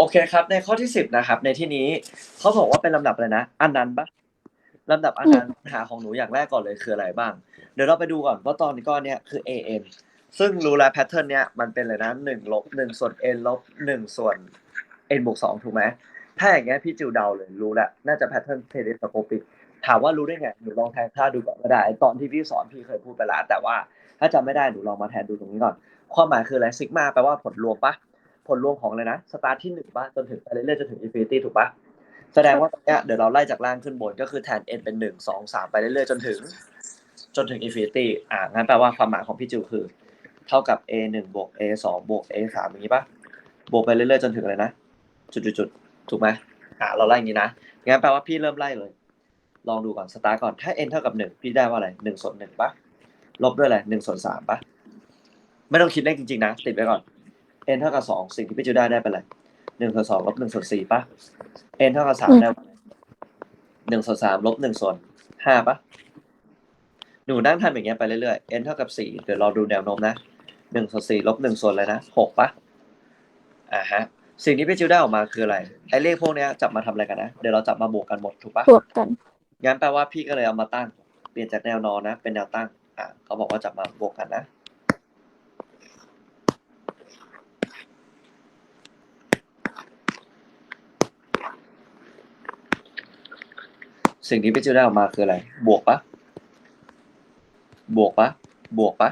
โอเคครับ ในข้อที่สิบนะครับ ในที่นี้เขาบอกว่าเป็นลำดับอะไรนะอันนั้นปะลำดับอันนั้นปัญหาของหนูอย่างแรกก่อนเลยคืออะไรบ้าง เดี๋ยวเราไปดูก่อนว่าตอนนี้ก้อนเนี้ยคือ an ซึ่งรู้แล้วแพทเทิร์นเนี้ยมันเป็นเลยนะหนึ่งลบหนึ่งส่วน n ลบหนึ่งส่วน n บวกสองถูกไหมถ้าอย่างเงี้ยพี่จิวเดาเลยรู้แล้วน่าจะแพทเทิร์นเทเลสโคปิกถามว่ารู้ได้ไงหนูลองแทนค่าดูก่อนก็ได้ตอนที่พี่สอนพี่เคยพูดไปแล้วแต่ว่า ถ้าจำไม่ได้หนูลองมาแทนดูตรงนี้ก่อน ความหมายคืออะไรซิกมาแปลว่าผลรวมปะ ผลรวมของเลยนะสตาร์ทที่หนึ่งปะจนถึงไปเรื่อยๆจนถึงอินฟินิตี้ถูกปะแสดงว่าตรงเนี้ยเดี๋ยวเราไล่จากล่างขึ้นบนก็คือแทน n เป็นหนึ่งสองสามไปเรื่อยๆจนถึง จนถึงอินฟินิตี้อ่างั้นแปลว่าความหมายของพี่จิวคือ เท่ากับ a หนึ่งบวก a สองบวก a สามอย่างนี้ปะบวกไปเรื่อยๆจนถึงอะไรนะจุดๆถูกไหมอ่าเราไล่อย่างนี้นะงั้นแปลว่าพี่เริ่มไล่เลย ลองดูก่อนสตาร์ทก่อนถ้า n เท่ากับหนึ่งพี่ได้ว่าอะไรหนึ่งส่วนหนึ่งปะลบด้วยอะไรหนึ่งส่วนสามปะไม่ต้องคิดเลขจริงๆนะติดไว้ก่อน n เท่ากับสองสิ่งที่พี่จูได้ได้เป็นอะไรหนึ่งส่วนสองลบหนึ่งส่วนสี่ปะ n เท่ากับสามได้หนึ่งส่วนสามลบหนึ่งส่วนห้าปะหนูนั่งทำอย่างเงี้ยไปเรื่อยๆ n เท่ากับสี่เดี๋ยวเราดูแนวโน้มนะหนึ่งส่วนสี่ลบหนึ่งส่วนอะไรนะหกปะอ่าฮะ สิ่งที่พี่จิวได้ออกมาคืออะไร ไอ้เลขพวกเนี้ยจับมาทำอะไรกันนะ เดี๋ยวเราจับมาบวกกันหมดถูกปะบวกกัน งั้นแปลว่าพี่ก็เลยเอามาตั้ง เปลี่ยนจากแนวนอนนะ เป็นแนวตั้ง อะเขาบอกว่าจับมาบวกกันนะ สิ่งที่พี่จิวได้ออกมาคืออะไร บวกปะบวกปะบวกปะ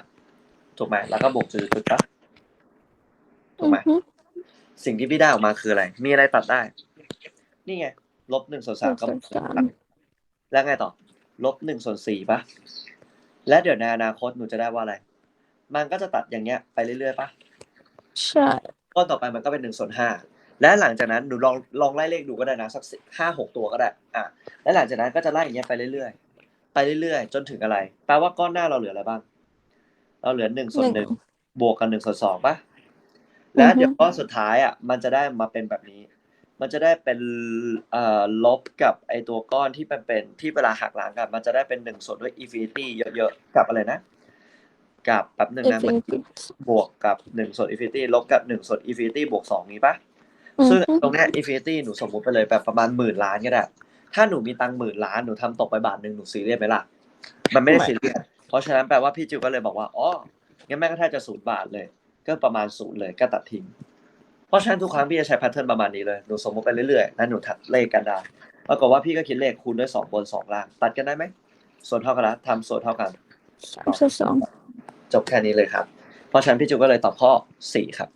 ถูกไหมแล้วก็บวกจุดๆๆปะถูกไหมอือฮึสิ่งที่พี่ได้ออกมาคืออะไร มีอะไรตัดได้ นี่ไงลบหนึ่งส่วนสามก็หนึ่งส่วนสามแล้วไงต่อลบหนึ่งส่วนสี่ปะและเดี๋ยวในอนาคตหนูจะได้ว่าอะไร มันก็จะตัดอย่างเงี้ย ไปเรื่อยๆปะใช่ก้อนต่อไปมันก็เป็นหนึ่งส่วนห้า และหลังจากนั้นหนูลองลองไล่เลขดูก็ได้นะสักห้าหกตัวก็ได้อะและหลังจากนั้นก็จะไล่อย่างเงี้ยไปเรื่อยๆไปเรื่อยๆ จนถึงอะไรแปลว่าก้อนหน้าเราเหลืออะไรบ้าง เราเหลือหนึ่งส่วนหนึ่งบวกกันหนึ่งส่วนสองปะและเดี๋ยวก้อนสุดท้ายอะมันจะได้มาเป็นแบบนี้ มันจะได้เป็นเอ่อลบกับไอตัวก้อนที่เป็นเป็นที่เวลาหักล้างกัน มันจะได้เป็นหนึ่งส่วนด้วยอินฟินิตี้เยอะๆกับอะไรนะกับแป๊บหนึ่งอินนะฟิมันนิตี้บวกกับหนึ่งส่วนอินฟินิตี้ลบกับหนึ่งส่วนอินฟินิตี้บวกสองนี้ปะอือ ซึ่งฮึตรงเนี้ยอินฟินิตี้หนูสมมุติไปเลยแบบประมาณหมื่นล้านก็ได้ ถ้าหนูมีตังค์หมื่นล้านหนูทำตกไปบาทหนึ่งหนูซีเรียสไหมล่ะ มันไม่ได้ซีเรียส เพราะฉะนั้นแปลว่าพี่จิวก็เลยบอกว่า อ๋อ งั้นแม่งก็แทบจะศูนย์บาทเลย ก็ประมาณศูนย์เลยก็ตัดทิ้ง เพราะฉะนั้นทุกครั้งพี่จะใช้แพทเทิร์นประมาณนี้เลย หนูสมมติไปเรื่อยๆ แล้วหนูทัดเลขกันได้ปรากฏว่าพี่ก็คิดเลขคูณด้วยสองบนสองล่าง ตัดกันได้ไหม ส่วนเท่ากันละทำส่วนเท่ากันสามส่วนสองจบแค่นี้เลยครับ เพราะฉะนั้นพี่จิวก็เลยตอบข้อสี่ครับ